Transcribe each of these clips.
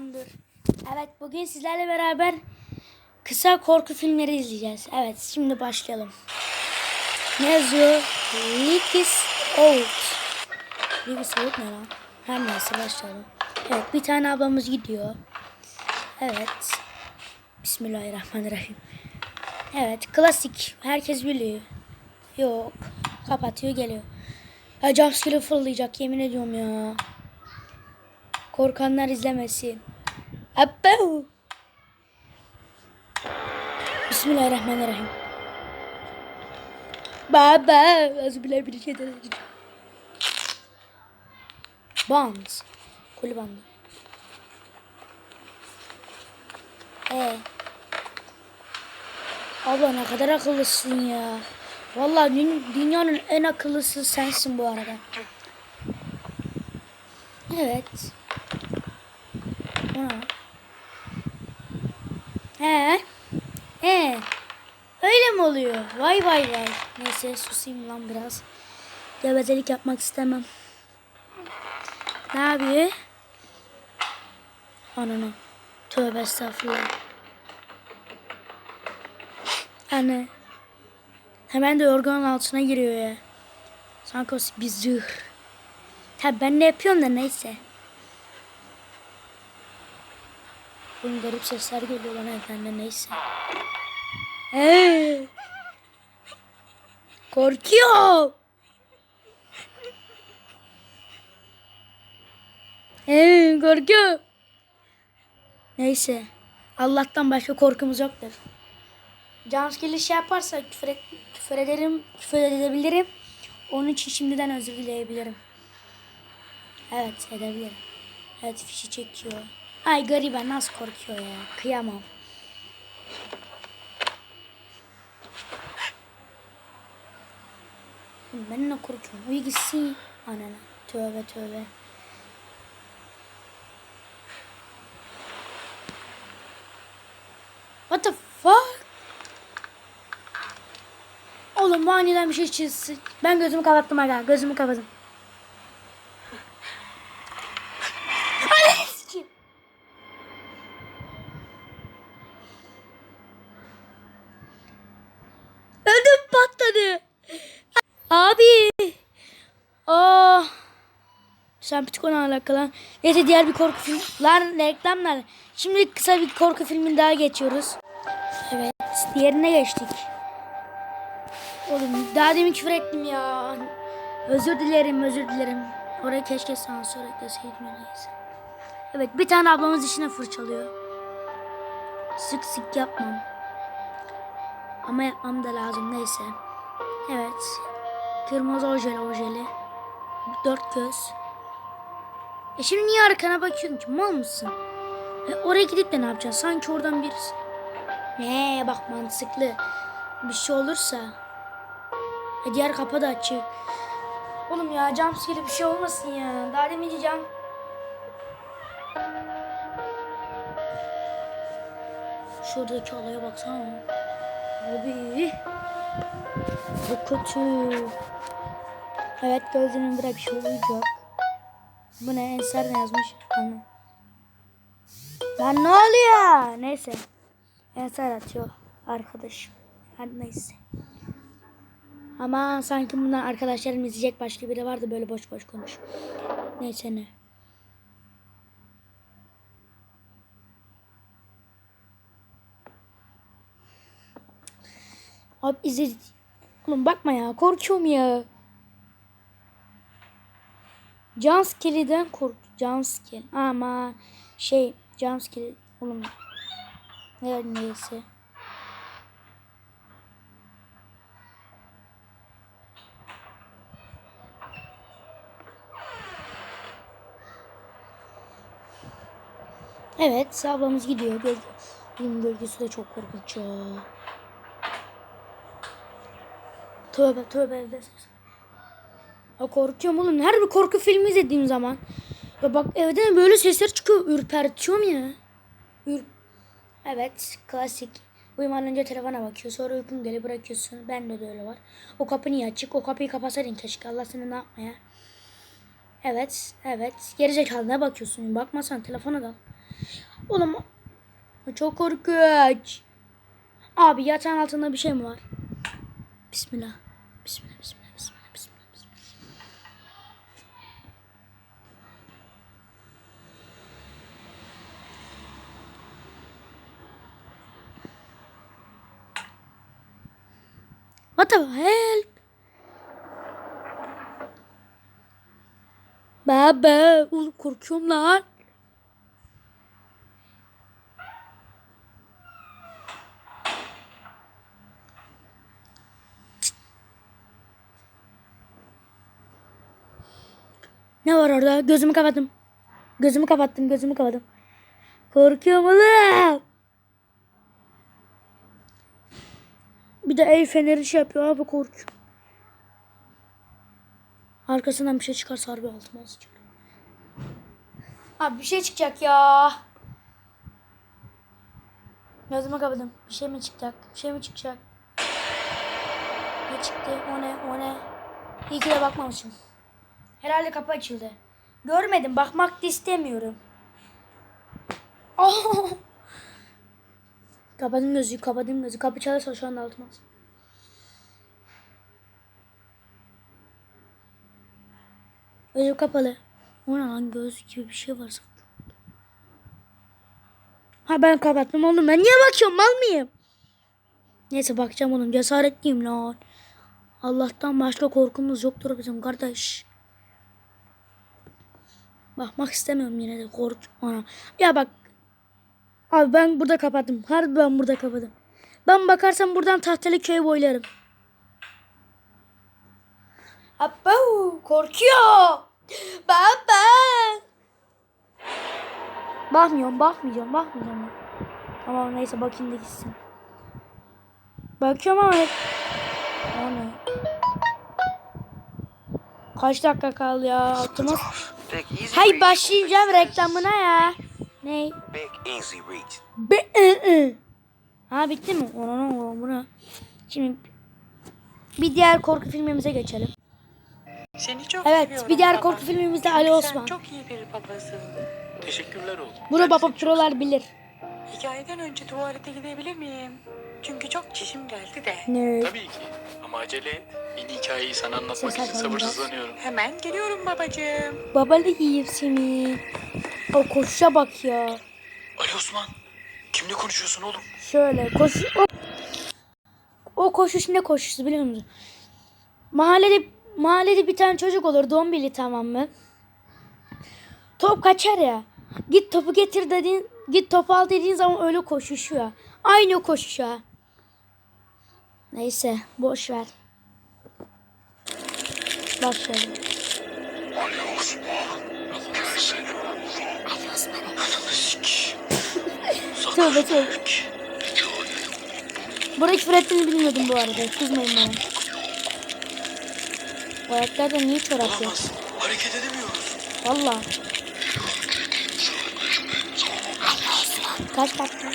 Lan dur. Evet bugün sizlerle beraber kısa korku filmleri izleyeceğiz. Evet şimdi başlayalım. Ne yazıyor? Likis Out. Likis Out ne lan? Her neyse başlayalım. Evet bir tane ablamız gidiyor. Evet. Bismillahirrahmanirrahim. Evet klasik. Herkes biliyor. Yok. Kapatıyor geliyor. Ya jumpscare fırlayacak yemin ediyorum ya. Korkanlar izlemesin. Abba. Bismillahirrahmanirrahim. Baba. Az bile bir şey deneyeceğim. Bonds. Kuli bandı. Ee. Abla ne kadar akıllısın ya. Vallahi dü- dünyanın en akıllısı sensin bu arada. Evet. Ne? He. He. Öyle mi oluyor? Vay vay vay. Neyse susayım lan biraz. Gevezelik yapmak istemem. Ne yapıyor? Ananı. Tövbe estağfurullah. Anne. Hemen de yorganın altına giriyor ya. Sanki bir zırh. Tabi ben de yapıyorum da neyse. Bunun garip sesler geliyor bana de neyse. Hey. Korkuyor. Hey, korkuyor. Neyse. Allah'tan başka korkumuz yoktur. Jumpscare'li şey yaparsa küfür, et, küfür ederim, küfür edebilirim. Onun için şimdiden özür dileyebilirim. Evet edebilirim. Evet fişi çekiyor. Ay gariben nasıl korkuyor ya. Kıyamam. Ben ne korkuyorum? Uyu gitsin. Anana. Tövbe tövbe. What the fuck? Oğlum bu aniden bir şey çizsin. Ben gözümü kapattım hala. Gözümü kapattım. Ananı sikeyim. Ödüm patladı. Abi. Aa. Sen psikona alakalı. Neyse diğer bir korku film. Lan reklamlar. Şimdi kısa bir korku filmin daha geçiyoruz. Evet. Diğerine geçtik. Oğlum daha demin küfür ettim ya. Özür dilerim özür dilerim. Oraya keşke sansür ekleseydim neyse. Evet bir tane ablamız işine fırçalıyor. Sık sık yapmam. Ama yapmam da lazım neyse. Evet. Kırmızı ojeli ojeli. Dört göz. E şimdi niye arkana bakıyorsun ki? Mal mısın? E oraya gidip de ne yapacaksın? Sanki oradan birisi. Ne bak mantıklı. Bir şey olursa. E diğer kapı da açık. Oğlum ya jumpscare bir şey olmasın ya. Daha demin cam. Şuradaki olaya baksana. Abi. Bu kötü. Evet gözünün bırak bir şey olacak. Bu ne? Enser ne yazmış? Anne. Lan ne oluyor? Neyse. Enser atıyor arkadaş. Hadi neyse. Ama sanki bundan arkadaşlarım izleyecek başka biri vardı böyle boş boş konuş. Neyse ne. Abi izle. Oğlum bakma ya korkuyorum ya. Jumpscare'den kork. Jumpscare. Ama şey jumpscare. Oğlum. Her neyse. Evet ablamız gidiyor. Göl Bunun gölgesi de çok korkunç ya. Tövbe tövbe. Ya korkuyorum oğlum. Her bir korku filmi izlediğim zaman. Ya bak evden böyle sesler çıkıyor. Ürpertiyorum ya. Ür evet klasik. Uyumadan önce telefona bakıyor. Sonra uykun geliyor bırakıyorsun. Bende de öyle var. O kapı niye açık? O kapıyı kapatsaydın keşke. Allah seni ne yapmaya. Evet. Evet. Gerizekalı ne bakıyorsun? Bakmasan telefona da. Oğlum çok korkunç. Abi yatağın altında bir şey mi var? Bismillah, bismillah, bismillah, bismillah. bismillah. What the hell? Baba, oğlum korkuyorum lan. Ne var orada? Gözümü kapattım. Gözümü kapattım, gözümü kapattım. Korkuyorum oğlum. Bir de el feneri şey yapıyor abi korkuyorum. Arkasından bir şey çıkarsa harbi altıma sıçar. Abi bir şey çıkacak ya. Gözümü kapadım. Bir şey mi çıkacak? Bir şey mi çıkacak? Ne çıktı? O ne? O ne? İyi ki de bakmamışım. Herhalde kapı açıldı. Görmedim. Bakmak da istemiyorum. Oh! Kapadım gözü, kapadım gözü. Kapı çalarsa şu anda sıçar. Gözüm kapalı. O ne lan göz gibi bir şey var sanki. Ha ben kapattım oğlum. Ben niye bakıyorum mal mıyım? Neyse bakacağım oğlum. Cesaretliyim lan. Allah'tan başka korkumuz yoktur bizim kardeş. Bakmak istemiyorum yine de kork. Ya bak. Abi ben burada kapattım. Harbi ben burada kapattım. Ben bakarsam buradan tahtalı köye boylarım. Abba korkuyor. Baba. Bakmıyorum, bakmayacağım, bakmayacağım. Tamam neyse bakayım da gitsin. Bakıyorum ama hep... O ne? Kaç dakika kaldı ya? Easy Hay başlayacağım reklamına ya. Ne? Big easy reach. Be ı ı. Ha bitti mi? Ona buna. Şimdi bir diğer korku filmimize geçelim. Seni çok Evet, seviyorum bir diğer baba. korku filmimizde Ali sen Osman. çok iyi bir babasın. Teşekkürler oğlum. Bunu baba prolar bilir. Hikayeden önce tuvalete gidebilir miyim? Çünkü çok çişim geldi de. Ne? Tabii ki. Ama acele et. Yeni hikayeyi sana anlatmak Ses için sabırsızlanıyorum. Hemen geliyorum babacığım. Babalı yiyeyim seni. O koşuşa bak ya. Ali Osman. Kimle konuşuyorsun oğlum? Şöyle koş. O, o koşuş ne koşusu biliyor musun? Mahallede mahallede bir tane çocuk olur dombili tamam mı? Top kaçar ya. Git topu getir dediğin, git topu al dediğin zaman öyle koşuşuyor. Aynı o koşuşa. Neyse boş ver. Bak şöyle. Tövbe tövbe. Buraya küfür ettiğini bilmiyordum bu arada. Kızmayın bana. Bu ayaklarda niye çorap yok? Hareket edemiyoruz. Valla. Kaç dakika?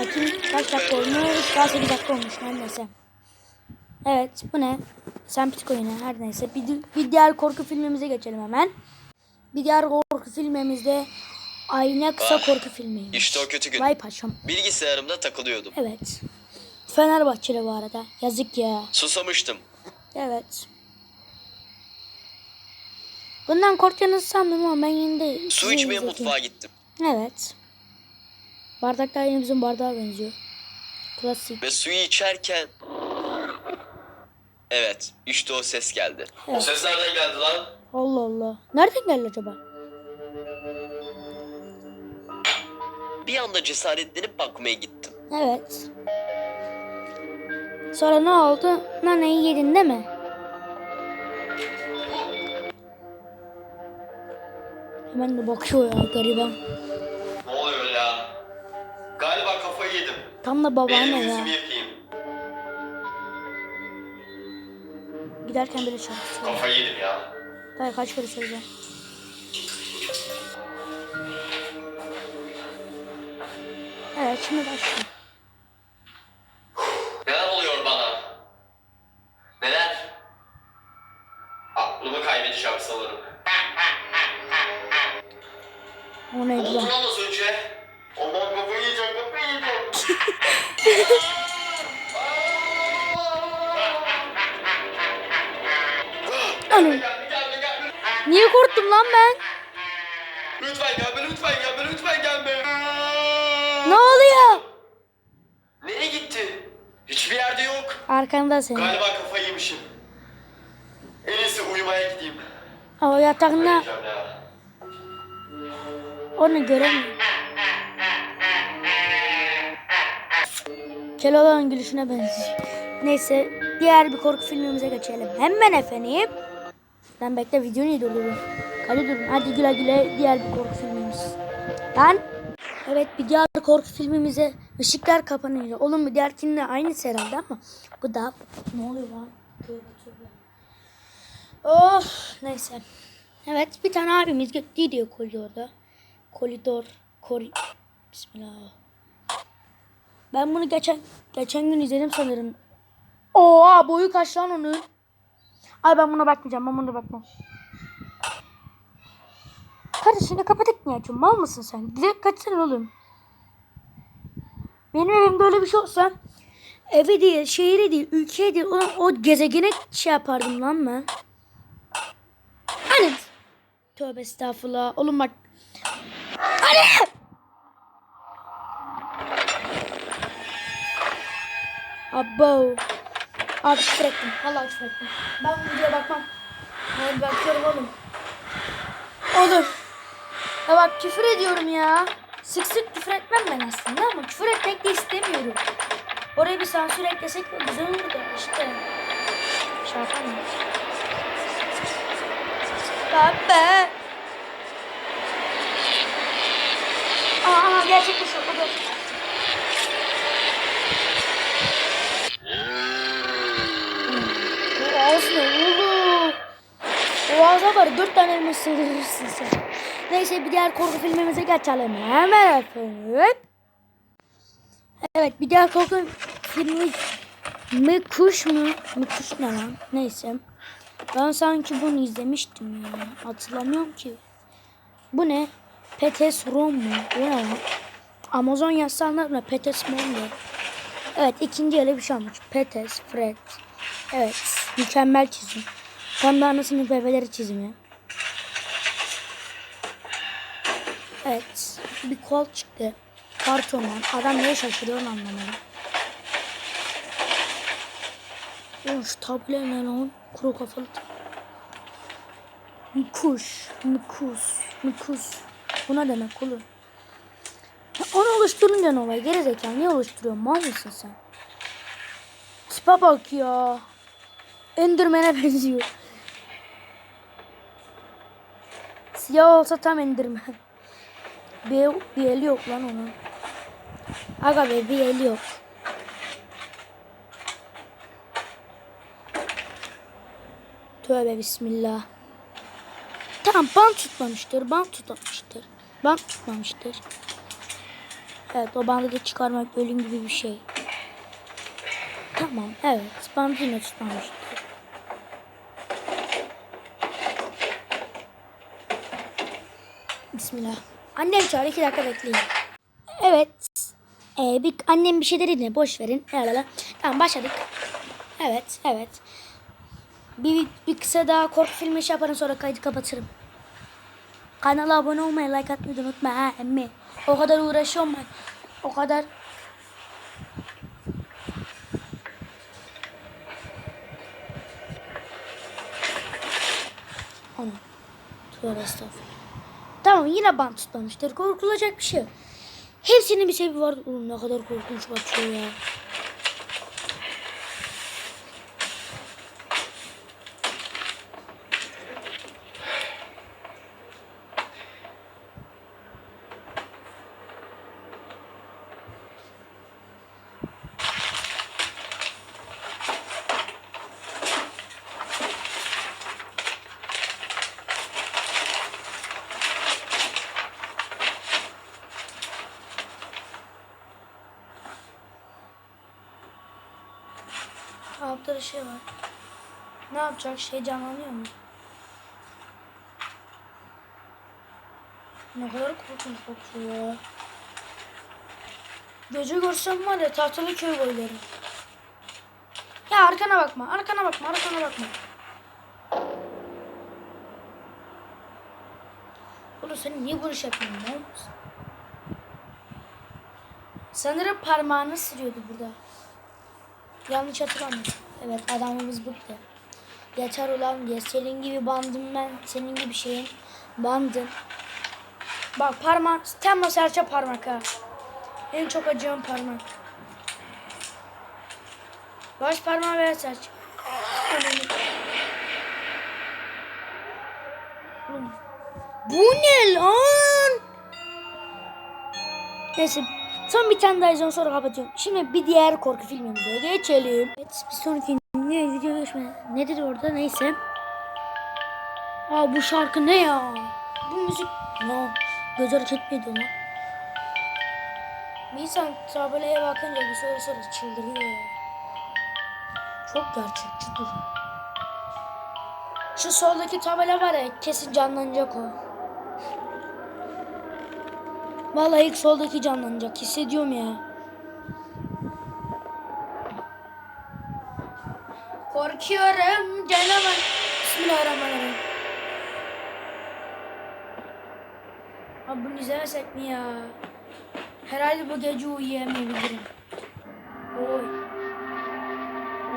Bakayım kaç dakika olmuş? Daha 8 dakika olmuş. Her neyse. Evet bu ne? Semptik oyunu her neyse. Bir, bir diğer korku filmimize geçelim hemen. Bir diğer korku filmimizde Ayna Kısa Korku filmiymiş. İşte o kötü gün. Vay paşam. Bilgisayarımda takılıyordum. Evet. Fenerbahçeli bu arada. Yazık ya. Susamıştım. Evet. Bundan korkacağınızı sandım ama ben yine de... Su içmeye mutfağa gittim. Evet. Bardaklar yine bizim bardağa benziyor. Klasik. Ve suyu içerken... Evet, işte o ses geldi. Evet. O ses nereden geldi lan? Allah Allah. Nereden geldi acaba? Bir anda cesaretlenip bakmaya gittim. Evet. Sonra ne oldu? Naneyi yedin değil mi? Hemen de bakıyor ya gariban. Ne oluyor ya? Galiba kafayı yedim. Tam da babaanne ya. yıkayayım. Giderken bile şarkı söylüyor. Kafayı yedim ya. Dayı kaç kere söyleyeceğim. Şimdi başlayalım. Neler oluyor bana? Neler? Aklımı kaybedeceğim sanırım. O Ne oldu lan az önce? Allah kafayı yiyeceğim kafayı yiyeceğim. Anam. Niye korktum lan ben? Lütfen gelme lütfen gelme lütfen gelme. Ne oluyor? Nereye gitti? Hiçbir yerde yok. Arkanda senin. Galiba kafayı yemişim. En iyisi uyumaya gideyim. O yatağında Uyuyacağım ya. onu göremiyorum. Keloğlan gülüşüne benziyor. Neyse diğer bir korku filmimize geçelim. Hemen efendim. Lan bekle video niye durduruyor? Hadi durun hadi güle güle diğer bir korku filmimiz. Lan. Evet bir diğer korku filmimize ışıklar kapanınca. Oğlum bir diğerkinde aynısı herhalde ama bu da ne oluyor lan? Of neyse. Evet bir tane abimiz gitti diyor koridorda. Koridor. Kori... Bismillah. Ben bunu geçen geçen gün izledim sanırım. Oha boyu kaç lan onun? Ay ben buna bakmayacağım. Ben buna bakmam. Kardeşini kapatık mı ya? Mal mısın sen? Direkt kaçsana oğlum. Benim evimde öyle bir şey olsa evi değil, şehri değil, ülke değil. Ulan o gezegene şey yapardım lan ben. Hani Tövbe estağfurullah. Oğlum bak. Hani. Abo. Abi küfür ettim. Vallahi küfür. Ben bu videoya bakmam. Ben bakıyorum oğlum. Olur. Ya bak küfür ediyorum ya. Sık sık küfür etmem ben aslında ama küfür etmek de istemiyorum. Oraya bir sansür eklesek de güzel olurdu işte. Şaka mı? Baba. Aa gerçek bir. O da. Oğlum? O ağza var dört tane elma sığdırırsın sen. Neyse bir diğer korku filmimize geçelim. Hemen efendim. Evet bir diğer korku filmi mi kuş mu? Mi kuş ne lan? Neyse. Ben sanki bunu izlemiştim ya. Hatırlamıyorum ki. Bu ne? Petes Rom mu? Bu ne lan? Amazon yazsanlar mı? Petes Rom diyor. Evet ikinci öyle bir şey olmuş. Petes, Fred. Evet mükemmel çizim. Tam da anasının bebeleri çizimi. Evet bir kol çıktı. Kartondan. Adam neye şaşırıyor onu anlamadım. Oğlum şu tablo ne lan? Kuru kafalı tablo. Kuş, mıkus, mıkus. Bu ne demek oğlum? Onu oluşturunca ne oluyor? Geri zekalı niye oluşturuyorsun? Mal mısın sen? Tipe bak ya. Enderman'e benziyor. Siyah olsa tam Enderman. Bir, bir eli yok lan onun. Aga be bir eli yok. Tövbe bismillah. Tamam bant tutmamıştır. Bant tutmamıştır. Bant tutmamıştır. Evet o bandı da çıkarmak ölüm gibi bir şey. Tamam evet bandı yine tutmamıştır. Bismillah. Annem çağır iki dakika bekleyin. Evet. Ee, bir, annem bir şey dedi ne boş verin. Herhalde. Tamam başladık. Evet evet. Bir, bir kısa daha korku filmi şey yaparım sonra kaydı kapatırım. Kanala abone olmayı, like atmayı unutma ha emmi. O kadar uğraşıyorum ben. O kadar. Ana. Tövbe estağfurullah. Tamam yine bant tutmamıştır. Korkulacak bir şey yok. Hepsinin bir sebebi var. Oğlum ne kadar korkunç bakıyor ya. Altta da şey var. Ne yapacak? Şey canlanıyor mu? Ne kadar korkunç bakıyor ya. Gece görsem var ya tahtalı köy boyları. Ya arkana bakma, arkana bakma, arkana bakma. Oğlum sen niye bunu şey yapıyorsun? Olmuş? Sanırım parmağını sürüyordu burada. Yanlış hatırlamıyorum. Evet adamımız bıktı. Yeter ulan diye. Senin gibi bandım ben. Senin gibi şeyin bandım. Bak parmak. Tem serçe parmak ha. En çok acıyan parmak. Baş parmağı veya serçe. Bu ne lan? Neyse son bir tane daha izliyorum sonra kapatıyorum. Şimdi bir diğer korku filmimize geçelim. Evet bir sonraki ne video geçme. Ne dedi orada neyse. Aa bu şarkı ne ya? Bu müzik ne? Göz hareket mi ediyor lan? Bir insan tabelaya bakınca bir süre sonra çıldırıyor ya. Çok gerçekçi duruyor. Şu soldaki tabela var ya kesin canlanacak o. Vallahi ilk soldaki canlanacak hissediyorum ya. Korkuyorum canavar. Bismillahirrahmanirrahim. Abi bunu izlemesek mi ya? Herhalde bu gece uyuyamayabilirim. Oy.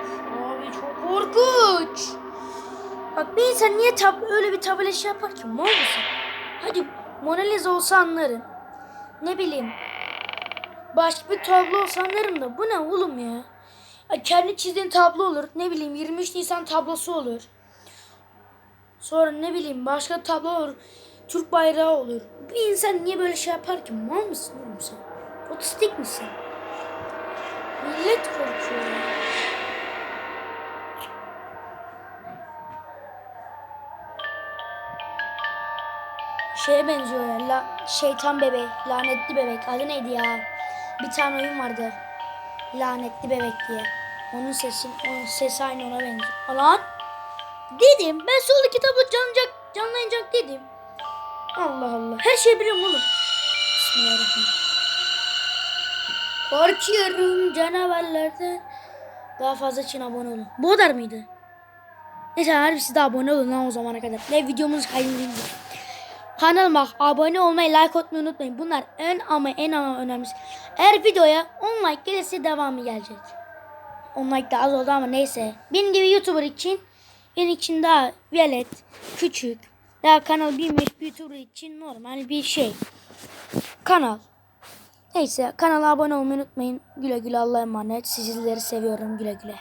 Of abi çok korkunç. Bak bir insan niye tab öyle bir tabela şey yapar ki? Mal mısın? Hadi Mona Lisa olsa anlarım. Ne bileyim. Başka bir tablo olsa anlarım da bu ne oğlum ya? ya kendi çizdiğin tablo olur. Ne bileyim 23 Nisan tablosu olur. Sonra ne bileyim başka tablo olur. Türk bayrağı olur. Bir insan niye böyle şey yapar ki? Mal mısın oğlum sen? Otistik misin? Millet korkuyor ya. Şeye benziyor ya. La, şeytan bebek. Lanetli bebek. Adı neydi ya? Bir tane oyun vardı. Lanetli bebek diye. Onun sesi, onun sesi aynı ona benziyor. Lan! Dedim. Ben soldaki tablo canlanacak, canlanacak dedim. Allah Allah. Her şeyi biliyorum oğlum. Bismillahirrahmanirrahim. Korkuyorum canavarlardan. Daha fazla için abone olun. Bu kadar mıydı? Neyse harbi siz de abone olun lan o zamana kadar. Ne videomuz kaydedildi. Kanalıma abone olmayı, like atmayı unutmayın. Bunlar en ama en ama önemlisi. Eğer videoya 10 like gelirse devamı gelecek. 10 like de az oldu ama neyse. Benim gibi YouTuber için, benim için daha velet, küçük, daha kanal bilmiş bir YouTuber için normal bir şey. Kanal. Neyse kanala abone olmayı unutmayın. Güle güle Allah'a emanet. Sizleri seviyorum güle güle.